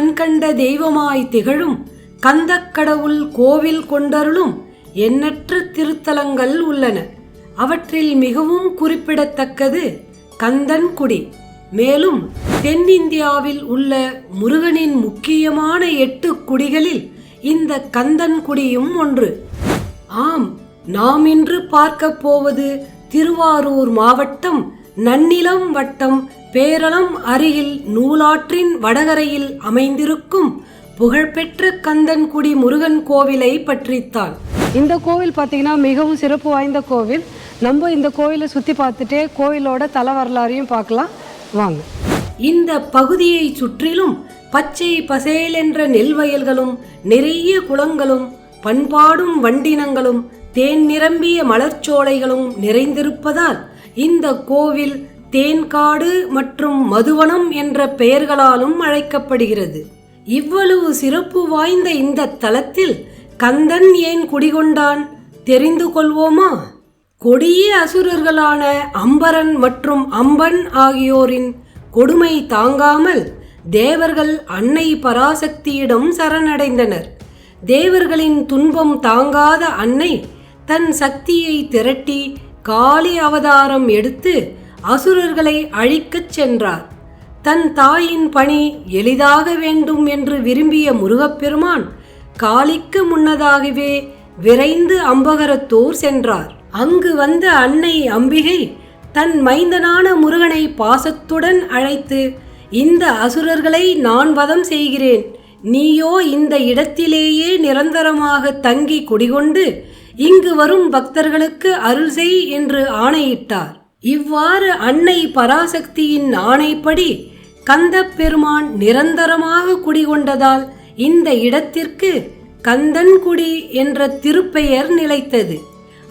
கண்கண்ட தெய்வமாய் திகழும் கந்தக்கடவுள் கோவில் கொண்டருளும் எண்ணற்ற திருத்தலங்கள் உள்ளன. அவற்றில் மிகவும் குறிப்பிடத்தக்கது கந்தன்குடி மேலும் தென்னிந்தியாவில் உள்ள முருகனின் முக்கியமான எட்டு குடிகளில் இந்த கந்தன்குடியும் ஒன்று. ஆம் நாம் இன்று பார்க்கப் போவது திருவாரூர் மாவட்டம் நன்னிலம் வட்டம் பேரளம் அருகில் நூலாற்றின் வடகரையில் அமைந்திருக்கும் புகழ்பெற்ற கந்தன்குடி முருகன் கோவிலை பற்றித்தான். இந்த கோவில் பார்த்தீங்கன்னா மிகவும் சிறப்பு வாய்ந்த கோவில். நம்ம இந்த கோவிலை சுற்றி பார்த்துட்டே கோவிலோட தல வரலாறையும் பார்க்கலாம். வாங்க. இந்த பகுதியை சுற்றிலும் பச்சை பசேல் என்ற நெல் வயல்களும் நிறைய குளங்களும் பண்பாடும் வண்டினங்களும் தேன் நிரம்பிய மலர்ச்சோலைகளும் நிறைந்திருப்பதால் இந்த கோவில் தேன்காடு மற்றும் மதுவனம் என்ற பெயர்களாலும் அழைக்கப்படுகிறது. இவ்வளவு சிறப்பு வாய்ந்த இந்த தலத்தில் கந்தன் ஏன் குடிகொண்டான்? தெரிந்து கொள்வோமா? கொடிய அசுரர்களான அம்பரன் மற்றும் அம்பன் ஆகியோரின் கொடுமை தாங்காமல் தேவர்கள் அன்னை பராசக்தியிடம் சரணடைந்தனர். தேவர்களின் துன்பம் தாங்காத அன்னை தன் சக்தியை திரட்டி காளி அவதாரம் எடுத்து அசுரர்களை அழிக்கச் சென்றார். தன் தாயின் பணி எளிதாக வேண்டும் என்று விரும்பிய முருகப்பெருமான் காளிக்கு முன்னதாகவே விரைந்து அம்பகரத்தூர் சென்றார். அங்கு வந்த அன்னை அம்பிகை தன் மைந்தனான முருகனை பாசத்துடன் அழைத்து இந்த அசுரர்களை நான் வதம் செய்கிறேன். நீயோ இந்த இடத்திலேயே நிரந்தரமாக தங்கி குடிகொண்டு இங்கு வரும் பக்தர்களுக்கு அருள் செய் என்று ஆணையிட்டார். இவ்வாறு அன்னை பராசக்தியின் ஆணைப்படி கந்த பெருமான் நிரந்தரமாக குடிகொண்டதால் இந்த இடத்திற்கு கந்தன்குடி என்ற திருப்பெயர் நிலைத்தது.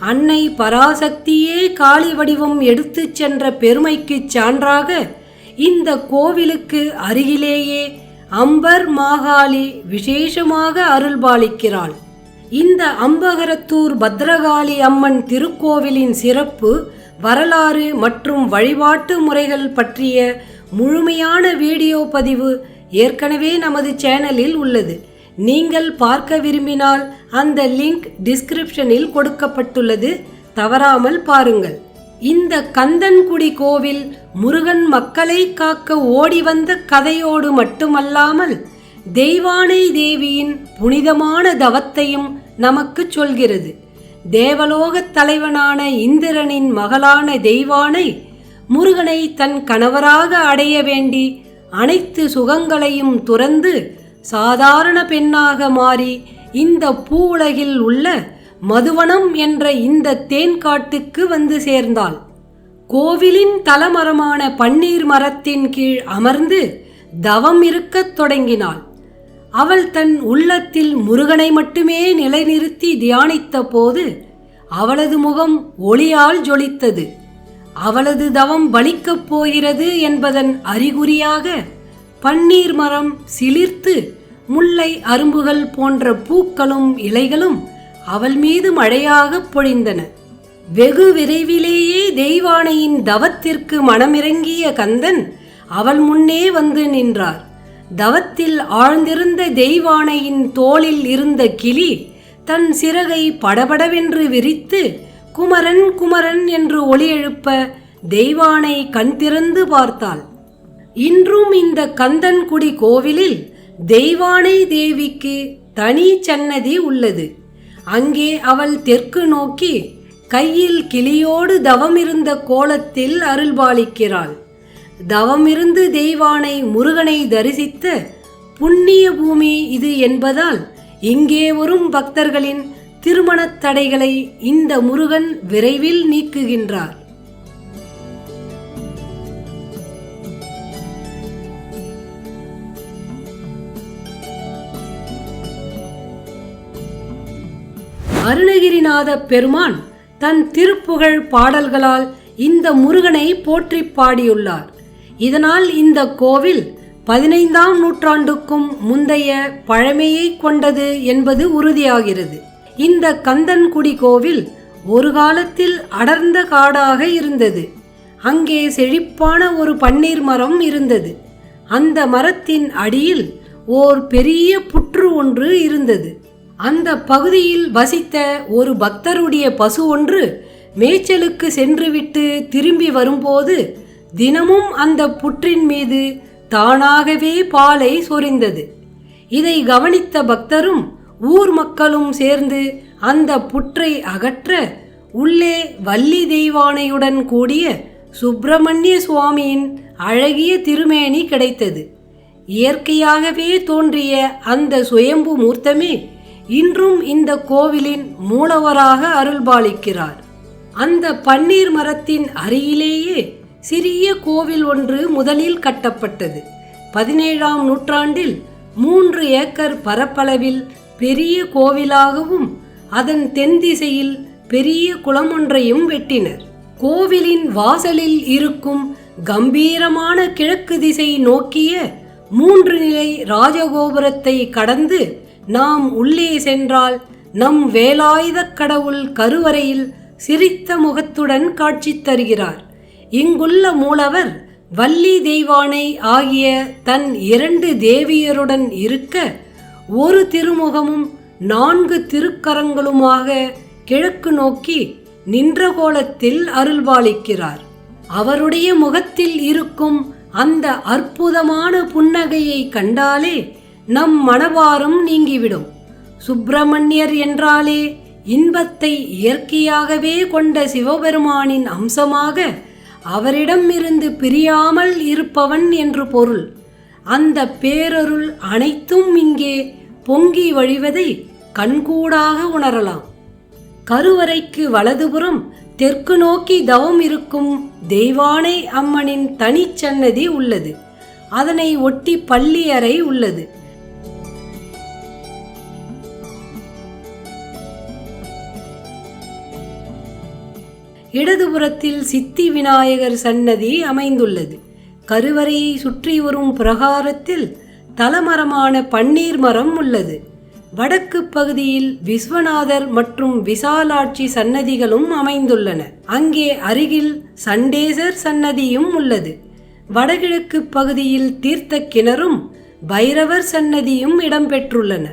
அன்னை பராசக்தியே காளி வடிவம் எடுத்துச் சென்ற பெருமைக்குச் சான்றாக இந்த கோவிலுக்கு அருகிலேயே அம்பர் மாகாளி விசேஷமாக அருள்பாலிக்கிறாள். இந்த அம்பகரத்தூர் பத்ரகாளி அம்மன் திருக்கோவிலின் சிறப்பு வரலாறு மற்றும் வழிபாட்டு முறைகள் பற்றிய முழுமையான வீடியோ பதிவு ஏற்கனவே நமது சேனலில் உள்ளது. நீங்கள் பார்க்க விரும்பினால் அந்த லிங்க் டிஸ்கிரிப்ஷனில் கொடுக்கப்பட்டுள்ளது. தவறாமல் பாருங்கள். இந்த கந்தன்குடி கோவில் முருகன் மக்களை காக்க ஓடி வந்த கதையோடு மட்டுமல்லாமல் தெய்வானை தேவியின் புனிதமான தவத்தையும் நமக்கு சொல்கிறது. தேவலோகத் தலைவனான இந்திரனின் மகளான தெய்வானை முருகனை தன் கணவராக அடைய வேண்டி அனைத்து சுகங்களையும் துறந்து சாதாரண பெண்ணாக மாறி இந்த பூவுலகில் உள்ள மதுவனம் என்ற இந்த தேன்காட்டுக்கு வந்து சேர்ந்தாள். கோவிலின் தலமரமான பன்னீர் மரத்தின் கீழ் அமர்ந்து தவம் இருக்கத் தொடங்கினாள். அவள் தன் உள்ளத்தில் முருகனை மட்டுமே நிலைநிறுத்தி தியானித்த போது அவளது முகம் ஒளியால் ஜொலித்தது. அவளது தவம் பலிக்கப் போகிறது என்பதன் அறிகுறியாக பன்னீர் மரம் சிலிர்த்து முல்லை அரும்புகள் போன்ற பூக்களும் இலைகளும் அவள் மீது மழையாகப் பொழிந்தன. வெகு விரைவிலேயே தெய்வானையின் தவத்திற்கு மனமிறங்கிய கந்தன் அவள் முன்னே வந்து நின்றார். தவத்தில் ஆழ்ந்திருந்த தெய்வானையின் தோளில் இருந்த கிளி தன் சிறகை படபடவென்று விரித்து குமரன் குமரன் என்று ஒளி எழுப்ப தெய்வானை கண் திறந்து பார்த்தாள். இன்றும் இந்த கந்தன்குடி கோவிலில் தெய்வானை தேவிக்கு தனி சன்னதி உள்ளது. அங்கே அவள் தெற்கு நோக்கி கையில் கிளியோடு தவமிருந்த கோலத்தில் அருள்பாலிக்கிறாள். தவமிருந்து தெய்வானை முருகனை தரிசித்த புண்ணிய பூமி இது என்பதால் இங்கே வரும் பக்தர்களின் திருமணத் தடைகளை இந்த முருகன் விரைவில் நீக்குகின்றார். அருணகிரிநாத பெருமான் தன் திருப்புகழ் பாடல்களால் இந்த முருகனை போற்றி பாடியுள்ளார். இதனால் இந்த கோவில் பதினைந்தாம் நூற்றாண்டுக்கும் முந்தைய பழமையை கொண்டது என்பது உறுதியாகிறது. இந்த கந்தன்குடி கோவில் ஒரு காலத்தில் அடர்ந்த காடாக இருந்தது. அங்கே செழிப்பான ஒரு பன்னீர் மரம் இருந்தது. அந்த மரத்தின் அடியில் ஓர் பெரிய புற்று ஒன்று இருந்தது. அந்த பகுதியில் வசித்த ஒரு பக்தருடைய பசு ஒன்று மேய்ச்சலுக்கு சென்றுவிட்டு திரும்பி வரும்போது தினமும் அந்த புற்றின் மீது தானாகவே பாலை சொரிந்தது. இதை கவனித்த பக்தரும் ஊர் மக்களும் சேர்ந்து அந்த புற்றை அகற்ற உள்ளே வள்ளி தெய்வானையுடன் கூடிய சுப்பிரமணிய சுவாமியின் அழகிய திருமேனி கிடைத்தது. இயற்கையாகவே தோன்றிய அந்த சுயம்பு மூர்த்தமே இன்றும் இந்த கோவிலின் மூலவராக அருள்பாலிக்கிறார். அந்த பன்னீர் மரத்தின் அருகிலேயே சிறிய கோவில் ஒன்று முதலில் கட்டப்பட்டது. பதினேழாம் நூற்றாண்டில் மூன்று ஏக்கர் பரப்பளவில் பெரிய கோவிலாகவும் அதன் தென் திசையில் பெரிய குளம் ஒன்றையும் வெட்டினர். கோவிலின் வாசலில் இருக்கும் கம்பீரமான கிழக்கு திசை நோக்கிய மூன்று நிலை ராஜகோபுரத்தை கடந்து நாம் உள்ளே சென்றால் நம் வேலாயுதக் கடவுள் கருவறையில் சிரித்த முகத்துடன் காட்சி தருகிறார். இங்குள்ள மூலவர் வள்ளி தெய்வானை ஆகிய தன் இரண்டு தேவியருடன் இருக்க ஒரு திருமுகமும் நான்கு திருக்கரங்களுமாக கிழக்கு நோக்கி நின்ற கோலத்தில் அருள்பாலிக்கிறார் அவருடைய முகத்தில் இருக்கும் அந்த அற்புதமான புன்னகையை கண்டாலே நம் மனவாரம் நீங்கிவிடும். சுப்பிரமணியர் என்றாலே இன்பத்தை இயற்கையாகவே கொண்ட சிவபெருமானின் அம்சமாக அவரிடம் இருந்து பிரியாமல் இருப்பவன் என்று பொருள். அந்த பேரருள் அனைத்தும் இங்கே பொங்கி வழிவதை கண்கூடாக உணரலாம். கருவறைக்கு வலதுபுறம் தெற்கு நோக்கி தவம் இருக்கும் தெய்வானை அம்மனின் தனிச்சன்னதி உள்ளது. அதனை ஒட்டி பள்ளி அறை உள்ளது. இடதுபுறத்தில் சித்தி விநாயகர் சன்னதி அமைந்துள்ளது. கருவறையை சுற்றி வரும் பிரகாரத்தில் தலமரமான பன்னீர் மரம் உள்ளது. வடக்கு பகுதியில் விஸ்வநாதர் மற்றும் விசாலாட்சி சன்னதிகளும் அமைந்துள்ளன. அங்கே அருகில் சண்டேசர் சன்னதியும் உள்ளது. வடகிழக்கு பகுதியில் தீர்த்த கிணறும் பைரவர் சன்னதியும் இடம்பெற்றுள்ளன.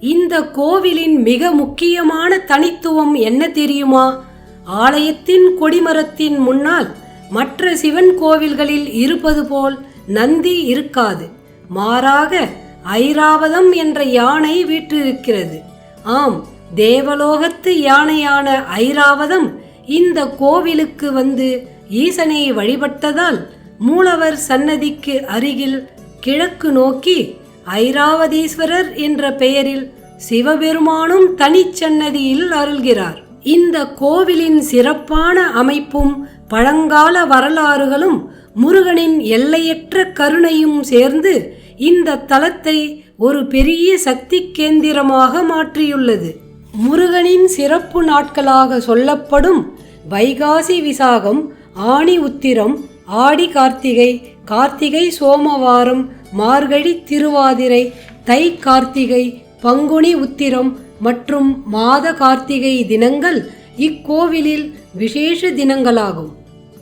இந்த கோவிலின் மிக முக்கியமான தனித்துவம் என்ன தெரியுமா? ஆலயத்தின் கொடிமரத்தின் முன்னால் மற்ற சிவன் கோவில்களில் இருப்பது போல் நந்தி இருக்காது. மாறாக ஐராவதம் என்ற யானை வீற்றிருக்கிறது. ஆம் தேவலோகத்து யானையான ஐராவதம் இந்த கோவிலுக்கு வந்து ஈசனை வழிபட்டதால் மூலவர் சன்னதிக்கு அருகில் கிழக்கு நோக்கி ஐராவதீஸ்வரர் என்ற பெயரில் சிவபெருமானும் தனிச்சன்னதியில் அருள்கிறார். இந்த கோவிலின் சிறப்பான அமைப்பும் பழங்கால வரலாறுகளும் முருகனின் எல்லையற்ற கருணையும் சேர்ந்து இந்த தலத்தை ஒரு பெரிய சக்தி கேந்திரமாக மாற்றியுள்ளது. முருகனின் சிறப்பு நாட்களாக சொல்லப்படும் வைகாசி விசாகம் ஆணி உத்திரம் ஆடி கார்த்திகை கார்த்திகை சோமவாரம் மார்கழி திருவாதிரை தை கார்த்திகை பங்குனி உத்திரம் மற்றும் மாத கார்த்திகை தினங்கள் இக்கோவிலில் விசேஷ தினங்களாகும்.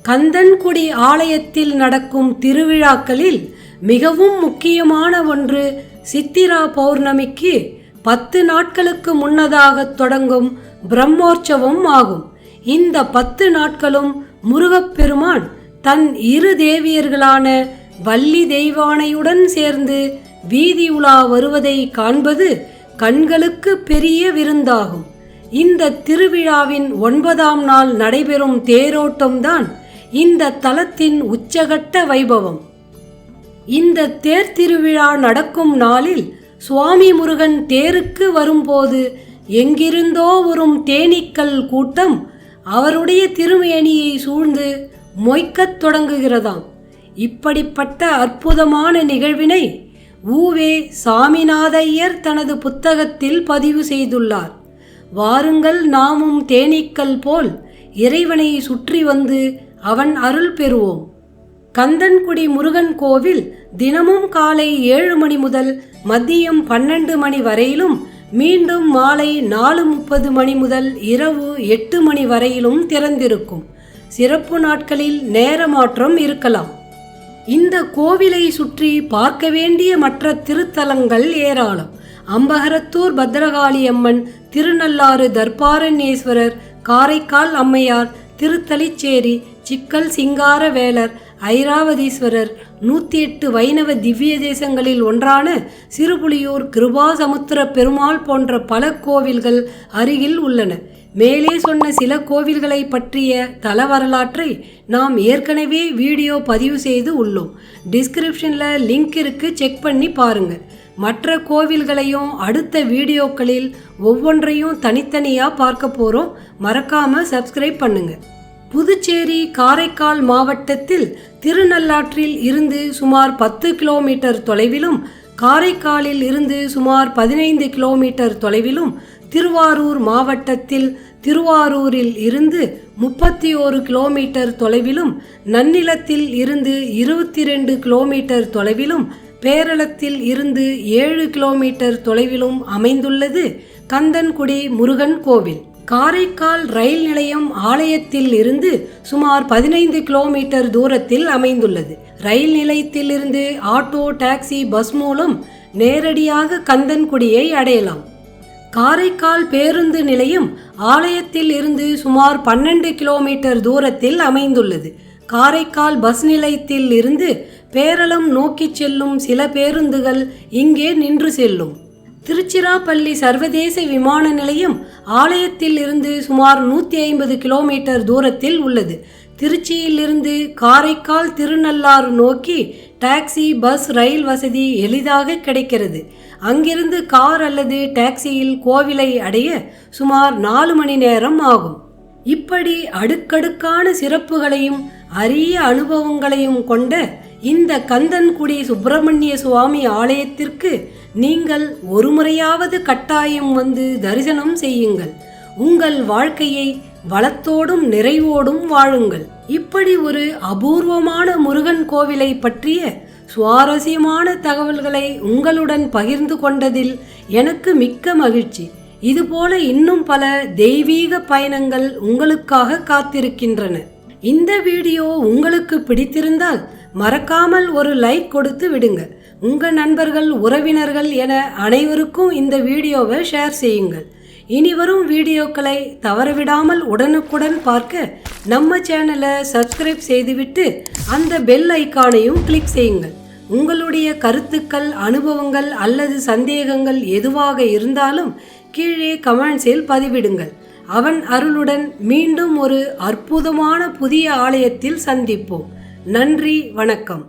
கந்தன்குடி ஆலயத்தில் நடக்கும் திருவிழாக்களில் மிகவும் முக்கியமான ஒன்று சித்திரா பௌர்ணமிக்கு பத்து நாட்களுக்கு முன்னதாக தொடங்கும் பிரம்மோற்சவம் ஆகும். இந்த பத்து நாட்களும் முருகப்பெருமான் தன் இரு தேவியர்களான வள்ளி தெய்வானையுடன் சேர்ந்து வீதி உலா வருவதை காண்பது கண்களுக்கு பெரிய விருந்தாகும். இந்த திருவிழாவின் ஒன்பதாம் நாள் நடைபெறும் தேரோட்டம்தான் இந்த தலத்தின் உச்சகட்ட வைபவம். இந்த தேர் திருவிழா நடக்கும் நாளில் சுவாமி முருகன் தேருக்கு வரும்போது எங்கிருந்தோ வரும் தேனீக்கள் கூட்டம் அவருடைய திருமேனியை சூழ்ந்து மொய்க்கத் தொடங்குகிறதாம். இப்படிப்பட்ட அற்புதமான நிகழ்வினை ஊவே சாமிநாதையர் தனது புத்தகத்தில் பதிவு செய்துள்ளார். வாருங்கள் நாமும் தேனீக்கள் போல் இறைவனை சுற்றி வந்து அவன் அருள் பெறுவோம். கந்தன்குடி முருகன் கோவில் தினமும் காலை ஏழு மணி முதல் மதியம் பன்னெண்டு மணி வரையிலும் மீண்டும் மாலை நாலு முப்பது மணி முதல் இரவு எட்டு மணி வரையிலும் திறந்திருக்கும். சிறப்பு நாட்களில் நேர மாற்றம் இருக்கலாம். இந்த கோவிலை சுற்றி பார்க்க வேண்டிய மற்ற திருத்தலங்கள் ஏராளம். அம்பகரத்தூர் பத்ரகாளி அம்மன் திருநள்ளாறு தர்பாரண்யேஸ்வரர் காரைக்கால் அம்மையார் திருத்தலிச்சேரி சிக்கல் சிங்கார வேலர் ஐராவதீஸ்வரர் நூற்றி எட்டு வைணவ திவ்ய தேசங்களில் ஒன்றான சிறுபுலியூர் கிருபாசமுத்திர பெருமாள் போன்ற பல கோவில்கள் அருகில் உள்ளன. மேலே சொன்ன சில கோவில்களை பற்றிய தல வரலாற்றை நாம் ஏற்கனவே வீடியோ பதிவு செய்து உள்ளோம். டிஸ்கிரிப்ஷனில் லிங்க் இருக்கு செக் பண்ணி பாருங்கள் மற்ற கோவில்களையும் அடுத்த வீடியோக்களில் ஒவ்வொன்றையும் தனித்தனியாக பார்க்க போகிறோம் மறக்காமல் சப்ஸ்கிரைப் பண்ணுங்கள் புதுச்சேரி காரைக்கால் மாவட்டத்தில் திருநள்ளாற்றில் இருந்து சுமார் பத்து கிலோமீட்டர் தொலைவிலும் காரைக்காலில் இருந்து சுமார் பதினைந்து கிலோமீட்டர் தொலைவிலும் திருவாரூர் மாவட்டத்தில் திருவாரூரில் இருந்து முப்பத்தி ஓரு கிலோமீட்டர் தொலைவிலும் நன்னிலத்தில் இருந்து இருபத்தி ரெண்டு கிலோமீட்டர் தொலைவிலும் பேரளத்தில் இருந்து ஏழு கிலோமீட்டர் தொலைவிலும் அமைந்துள்ளது கந்தன்குடி முருகன் கோவில். காரைக்கால் ரயில் நிலையம் ஆலயத்தில் இருந்து சுமார் பதினைந்து கிலோமீட்டர் தூரத்தில் அமைந்துள்ளது. ரயில் நிலையத்தில் இருந்து ஆட்டோ டாக்ஸி பஸ் மூலம் நேரடியாக கந்தன்குடியை அடையலாம். காரைக்கால் பேருந்து நிலையம் ஆலயத்தில் இருந்து சுமார் பன்னெண்டு கிலோமீட்டர் தூரத்தில் அமைந்துள்ளது. காரைக்கால் பஸ் நிலையத்தில் இருந்து பேரளம் நோக்கிச் செல்லும் சில பேருந்துகள் இங்கே நின்று செல்லும். திருச்சிராப்பள்ளி சர்வதேச விமான நிலையம் ஆலயத்தில் இருந்து சுமார் நூற்றி ஐம்பது கிலோமீட்டர் தூரத்தில் உள்ளது. திருச்சியிலிருந்து காரைக்கால் திருநள்ளாறு நோக்கி டாக்ஸி பஸ் ரயில் வசதி எளிதாக கிடைக்கிறது. அங்கிருந்து கார் அல்லது டாக்ஸியில் கோவிலை அடைய சுமார் நாலு மணி நேரம் ஆகும். இப்படி அடுக்கடுக்கான சிறப்புகளையும் அரிய அனுபவங்களையும் கொண்ட இந்த கந்தன்குடி சுப்பிரமணிய சுவாமி ஆலயத்திற்கு நீங்கள் ஒரு முறையாவது கட்டாயம் வந்து தரிசனம் செய்யுங்கள். உங்கள் வாழ்க்கையை வளத்தோடும் நிறைவோடும் வாழுங்கள். இப்படி ஒரு அபூர்வமான முருகன் கோவிலை பற்றிய சுவாரஸ்யமான தகவல்களை உங்களுடன் பகிர்ந்து கொண்டதில் எனக்கு மிக்க மகிழ்ச்சி. இதுபோல இன்னும் பல தெய்வீக பயணங்கள் உங்களுக்காக காத்திருக்கின்றன. இந்த வீடியோ உங்களுக்கு பிடித்திருந்தால் மறக்காமல் ஒரு லைக் கொடுத்து விடுங்க. உங்கள் நண்பர்கள் உறவினர்கள் என அனைவருக்கும் இந்த வீடியோவை ஷேர் செய்யுங்கள். இனி வரும் வீடியோக்களை தவறவிடாமல் உடனுக்குடன் பார்க்க நம்ம சேனலை சப்ஸ்கிரைப் செய்துவிட்டு அந்த பெல் ஐக்கானையும் கிளிக் செய்யுங்கள். உங்களுடைய கருத்துக்கள் அனுபவங்கள் அல்லது சந்தேகங்கள் எதுவாக இருந்தாலும் கீழே கமெண்ட்ஸில் பதிவிடுங்கள். அவன் அருளுடன் மீண்டும் ஒரு அற்புதமான புதிய ஆலயத்தில் சந்திப்போம். நன்றி வணக்கம்.